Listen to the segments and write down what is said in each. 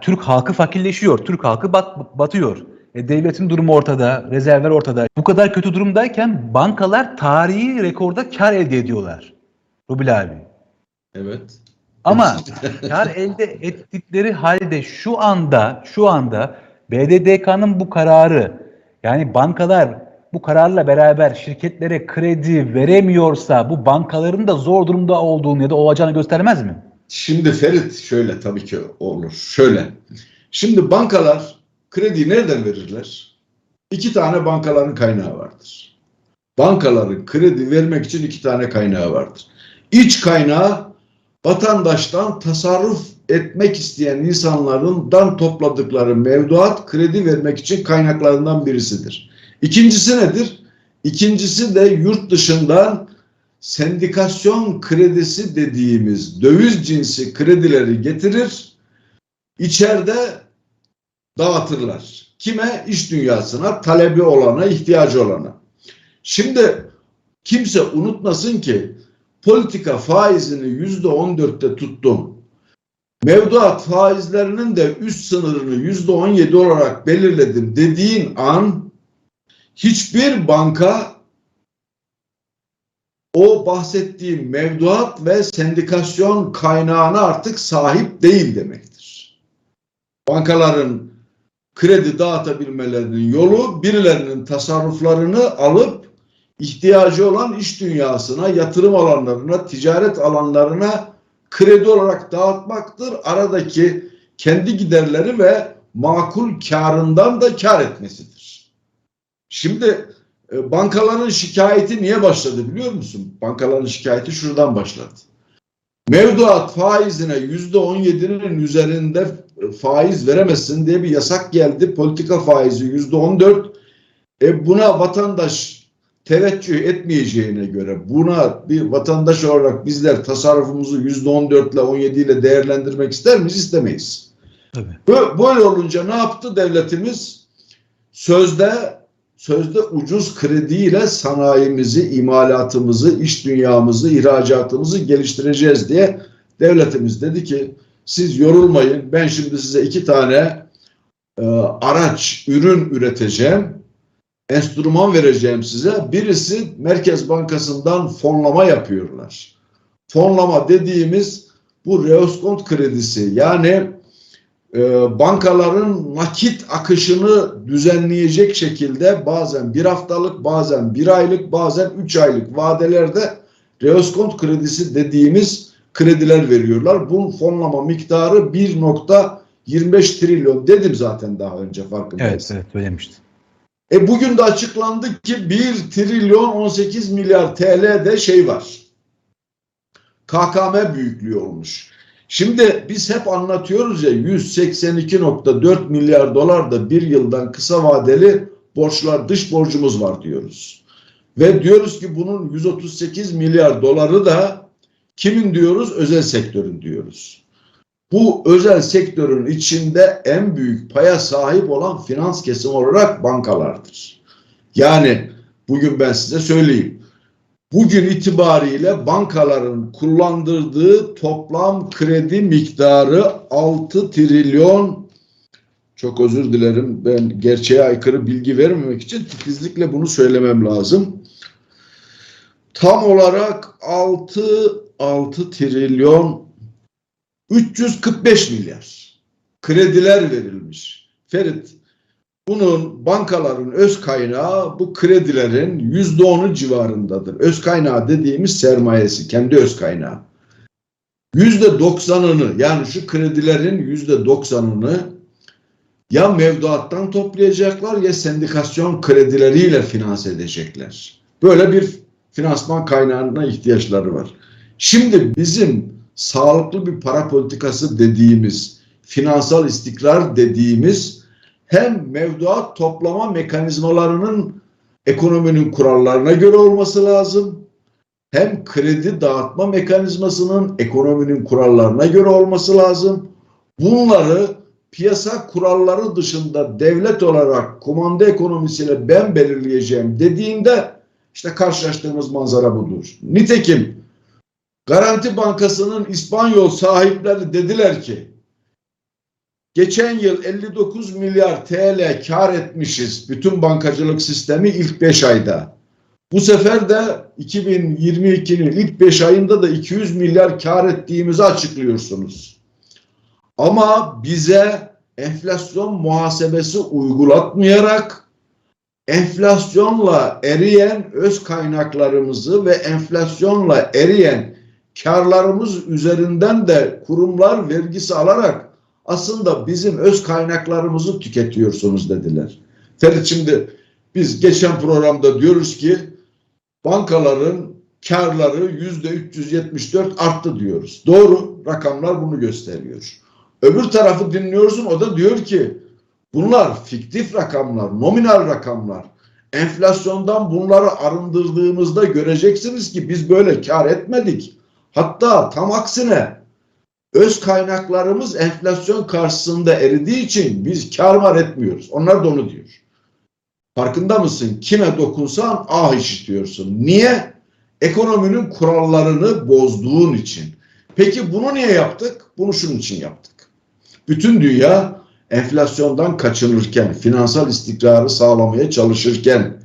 Türk halkı fakirleşiyor. Türk halkı bat, batıyor. E, devletin durumu ortada, rezervler ortada. Bu kadar kötü durumdayken bankalar tarihi rekorda kar elde ediyorlar. Rubil abi. Evet. Ama kar elde ettikleri halde şu anda şu anda BDDK'nın bu kararı yani bankalar bu kararla beraber şirketlere kredi veremiyorsa bu bankaların da zor durumda olduğunu ya da olacağını göstermez mi? Şimdi Ferit şöyle tabii ki olur. Şöyle. Şimdi bankalar krediyi nereden verirler? İki tane bankaların kaynağı vardır. Bankaların kredi vermek için iki tane kaynağı vardır. İç kaynağı vatandaştan tasarruf etmek isteyen insanlardan topladıkları mevduat kredi vermek için kaynaklarından birisidir. İkincisi nedir? İkincisi de yurt dışından sendikasyon kredisi dediğimiz döviz cinsi kredileri getirir. İçeride dağıtırlar. Kime? İş dünyasına, talebi olana, ihtiyacı olana. Şimdi kimse unutmasın ki politika faizini yüzde on dörtte tuttum. Mevduat faizlerinin de üst sınırını yüzde on yedi olarak belirledim dediğin an hiçbir banka o bahsettiğim mevduat ve sendikasyon kaynağına artık sahip değil demektir. Bankaların kredi dağıtabilmelerinin yolu birilerinin tasarruflarını alıp ihtiyacı olan iş dünyasına, yatırım alanlarına, ticaret alanlarına kredi olarak dağıtmaktır. Aradaki kendi giderleri ve makul karından da kar etmesidir. Şimdi bankaların şikayeti niye başladı biliyor musun? Bankaların şikayeti şuradan başladı. Mevduat faizine yüzde on yedinin üzerinde faiz veremezsin diye bir yasak geldi. Politika faizi yüzde on dört. E buna vatandaş teveccüh etmeyeceğine göre buna bir vatandaş olarak bizler tasarrufumuzu yüzde on dört ile on yedi ile değerlendirmek ister miyiz? İstemeyiz. Tabii. Böyle olunca ne yaptı devletimiz? Sözde sözde ucuz krediyle sanayimizi, imalatımızı, iş dünyamızı, ihracatımızı geliştireceğiz diye devletimiz dedi ki siz yorulmayın. Ben şimdi size iki tane e, araç, ürün üreteceğim. Enstrüman vereceğim size. Birisi Merkez Bankası'ndan fonlama yapıyorlar. Fonlama dediğimiz bu reoskont kredisi yani bankaların nakit akışını düzenleyecek şekilde bazen bir haftalık, bazen bir aylık, bazen üç aylık vadelerde reoskont kredisi dediğimiz krediler veriyorlar. Bunun fonlama miktarı 1.25 trilyon dedim zaten daha önce farkındayız. Evet, evet söylemişti. E bugün de açıklandı ki 1 trilyon 18 milyar TL'de şey var. KKM büyüklüğü olmuş. Şimdi biz hep anlatıyoruz ya 182.4 milyar dolar da bir yıldan kısa vadeli borçlar dış borcumuz var diyoruz. Ve diyoruz ki bunun 138 milyar doları da kimin diyoruz? Özel sektörün diyoruz. Bu özel sektörün içinde en büyük paya sahip olan finans kesimi olarak bankalardır. Yani bugün ben size söyleyeyim. Bugün itibariyle bankaların kullandırdığı toplam kredi miktarı 6 trilyon çok özür dilerim ben gerçeğe aykırı bilgi vermemek için titizlikle bunu söylemem lazım. Tam olarak 6 6 trilyon 345 milyar krediler verilmiş. Ferit bunun bankaların öz kaynağı bu kredilerin yüzde onu civarındadır. Öz kaynağı dediğimiz sermayesi, kendi öz kaynağı. Yüzde doksanını yani şu kredilerin yüzde doksanını ya mevduattan toplayacaklar ya sendikasyon kredileriyle finanse edecekler. Böyle bir finansman kaynağına ihtiyaçları var. Şimdi bizim sağlıklı bir para politikası dediğimiz, finansal istikrar dediğimiz hem mevduat toplama mekanizmalarının ekonominin kurallarına göre olması lazım. Hem kredi dağıtma mekanizmasının ekonominin kurallarına göre olması lazım. Bunları piyasa kuralları dışında devlet olarak kumanda ekonomisiyle ben belirleyeceğim dediğinde işte karşılaştığımız manzara budur. Nitekim Garanti Bankası'nın İspanyol sahipleri dediler ki Geçen yıl 59 milyar TL kar etmişiz bütün bankacılık sistemi ilk 5 ayda. Bu sefer de 2022'nin ilk 5 ayında da 200 milyar kar ettiğimizi açıklıyorsunuz. Ama bize enflasyon muhasebesi uygulatmayarak enflasyonla eriyen öz kaynaklarımızı ve enflasyonla eriyen karlarımız üzerinden de kurumlar vergisi alarak aslında bizim öz kaynaklarımızı tüketiyorsunuz dediler. Ferit şimdi biz geçen programda diyoruz ki bankaların karları yüzde 374 arttı diyoruz. Doğru rakamlar bunu gösteriyor. Öbür tarafı dinliyorsun o da diyor ki bunlar fiktif rakamlar, nominal rakamlar. Enflasyondan bunları arındırdığımızda göreceksiniz ki biz böyle kar etmedik. Hatta tam aksine öz kaynaklarımız enflasyon karşısında eridiği için biz kar var etmiyoruz. Onlar da onu diyor. Farkında mısın? Kime dokunsan ah işitiyorsun. Niye? Ekonominin kurallarını bozduğun için. Peki bunu niye yaptık? Bunu şunun için yaptık. Bütün dünya enflasyondan kaçınırken, finansal istikrarı sağlamaya çalışırken,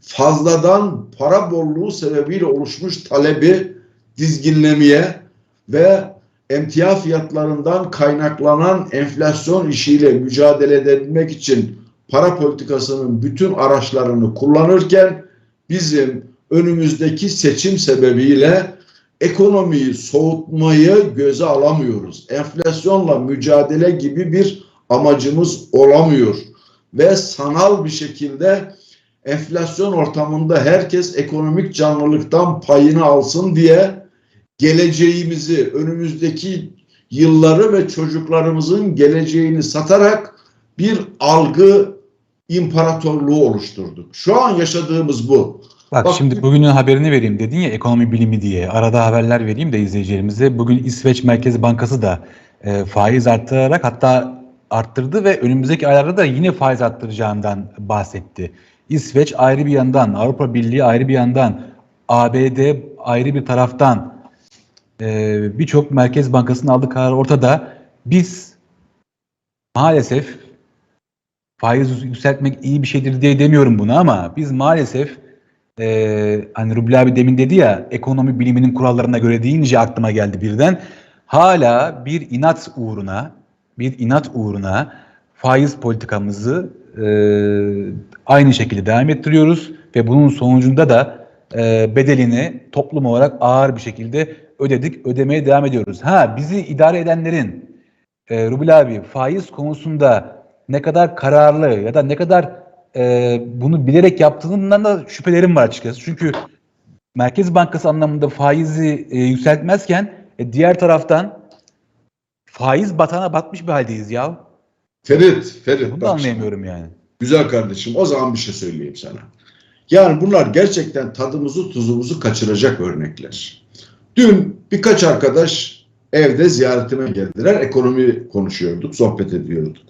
fazladan para bolluğu sebebiyle oluşmuş talebi dizginlemeye ve emtia fiyatlarından kaynaklanan enflasyon işiyle mücadele edebilmek için para politikasının bütün araçlarını kullanırken bizim önümüzdeki seçim sebebiyle ekonomiyi soğutmayı göze alamıyoruz. Enflasyonla mücadele gibi bir amacımız olamıyor ve sanal bir şekilde enflasyon ortamında herkes ekonomik canlılıktan payını alsın diye geleceğimizi, önümüzdeki yılları ve çocuklarımızın geleceğini satarak bir algı imparatorluğu oluşturduk. Şu an yaşadığımız bu. Bak, Bak- şimdi bugünün haberini vereyim dedin ya ekonomi bilimi diye. Arada haberler vereyim de izleyicilerimize. Bugün İsveç Merkez Bankası da e, faiz arttırarak hatta arttırdı ve önümüzdeki aylarda da yine faiz arttıracağından bahsetti. İsveç ayrı bir yandan, Avrupa Birliği ayrı bir yandan, ABD ayrı bir taraftan e, birçok Merkez Bankası'nın aldığı karar ortada. Biz maalesef faiz yükseltmek iyi bir şeydir diye demiyorum bunu ama biz maalesef ee, hani Ruble abi demin dedi ya ekonomi biliminin kurallarına göre deyince aklıma geldi birden. Hala bir inat uğruna bir inat uğruna faiz politikamızı e, aynı şekilde devam ettiriyoruz ve bunun sonucunda da e, bedelini toplum olarak ağır bir şekilde ödedik, ödemeye devam ediyoruz. Ha bizi idare edenlerin e, Rubil abi faiz konusunda ne kadar kararlı ya da ne kadar e, bunu bilerek yaptığından da şüphelerim var açıkçası. Çünkü Merkez Bankası anlamında faizi e, yükseltmezken e, diğer taraftan faiz batana batmış bir haldeyiz ya. Ferit, Ferit Bunu da şimdi. anlayamıyorum yani. Güzel kardeşim o zaman bir şey söyleyeyim sana. Yani bunlar gerçekten tadımızı tuzumuzu kaçıracak örnekler. Dün birkaç arkadaş evde ziyaretime geldiler. Ekonomi konuşuyorduk, sohbet ediyorduk.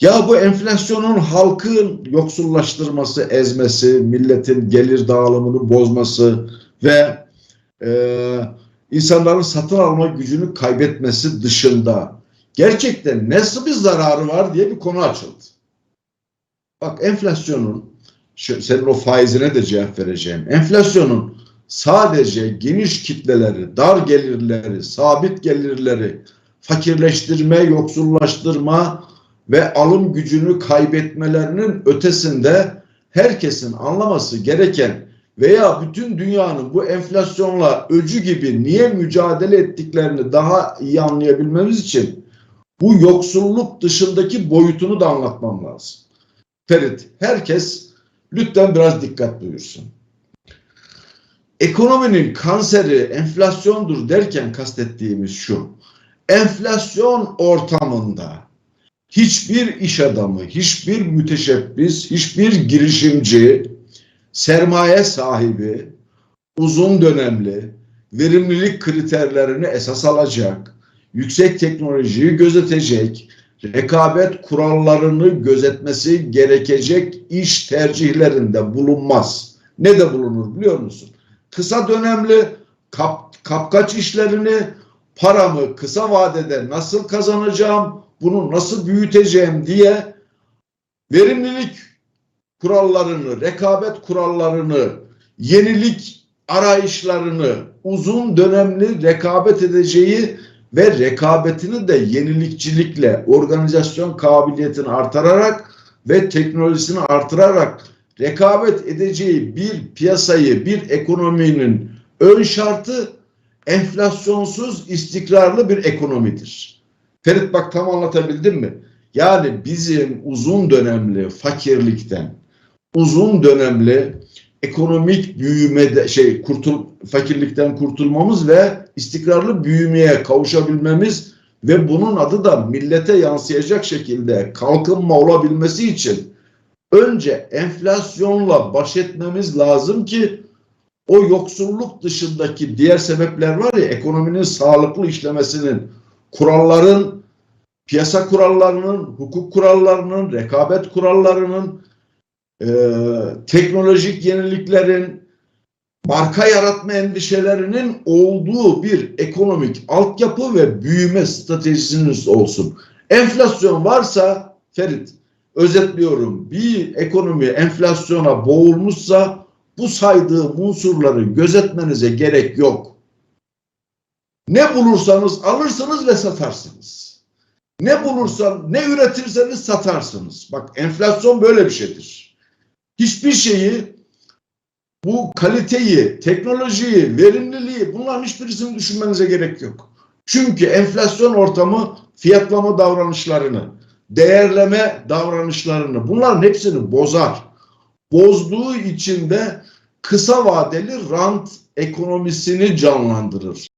Ya bu enflasyonun halkın yoksullaştırması, ezmesi, milletin gelir dağılımını bozması ve e, insanların satın alma gücünü kaybetmesi dışında gerçekten nasıl bir zararı var diye bir konu açıldı. Bak enflasyonun, senin o faizine de cevap vereceğim. Enflasyonun sadece geniş kitleleri, dar gelirleri, sabit gelirleri fakirleştirme, yoksullaştırma ve alım gücünü kaybetmelerinin ötesinde herkesin anlaması gereken veya bütün dünyanın bu enflasyonla öcü gibi niye mücadele ettiklerini daha iyi anlayabilmemiz için bu yoksulluk dışındaki boyutunu da anlatmam lazım. Ferit, herkes lütfen biraz dikkat buyursun. Ekonominin kanseri enflasyondur derken kastettiğimiz şu. Enflasyon ortamında hiçbir iş adamı, hiçbir müteşebbis, hiçbir girişimci, sermaye sahibi, uzun dönemli, verimlilik kriterlerini esas alacak, yüksek teknolojiyi gözetecek, rekabet kurallarını gözetmesi gerekecek iş tercihlerinde bulunmaz. Ne de bulunur biliyor musun? Kısa dönemli kap, kapkaç işlerini paramı kısa vadede nasıl kazanacağım bunu nasıl büyüteceğim diye verimlilik kurallarını, rekabet kurallarını, yenilik arayışlarını, uzun dönemli rekabet edeceği ve rekabetini de yenilikçilikle, organizasyon kabiliyetini artırarak ve teknolojisini artırarak rekabet edeceği bir piyasayı, bir ekonominin ön şartı enflasyonsuz, istikrarlı bir ekonomidir. Ferit bak tam anlatabildim mi? Yani bizim uzun dönemli fakirlikten, uzun dönemli ekonomik büyümede şey kurtul fakirlikten kurtulmamız ve istikrarlı büyümeye kavuşabilmemiz ve bunun adı da millete yansıyacak şekilde kalkınma olabilmesi için önce enflasyonla baş etmemiz lazım ki o yoksulluk dışındaki diğer sebepler var ya ekonominin sağlıklı işlemesinin kuralların piyasa kurallarının, hukuk kurallarının, rekabet kurallarının, e, teknolojik yeniliklerin, marka yaratma endişelerinin olduğu bir ekonomik altyapı ve büyüme stratejisiniz olsun. Enflasyon varsa Ferit özetliyorum bir ekonomi enflasyona boğulmuşsa bu saydığım unsurları gözetmenize gerek yok. Ne bulursanız alırsınız ve satarsınız. Ne bulursan, ne üretirseniz satarsınız. Bak enflasyon böyle bir şeydir. Hiçbir şeyi bu kaliteyi, teknolojiyi, verimliliği bunların hiçbirisini düşünmenize gerek yok. Çünkü enflasyon ortamı fiyatlama davranışlarını, değerleme davranışlarını bunların hepsini bozar. Bozduğu için de kısa vadeli rant ekonomisini canlandırır.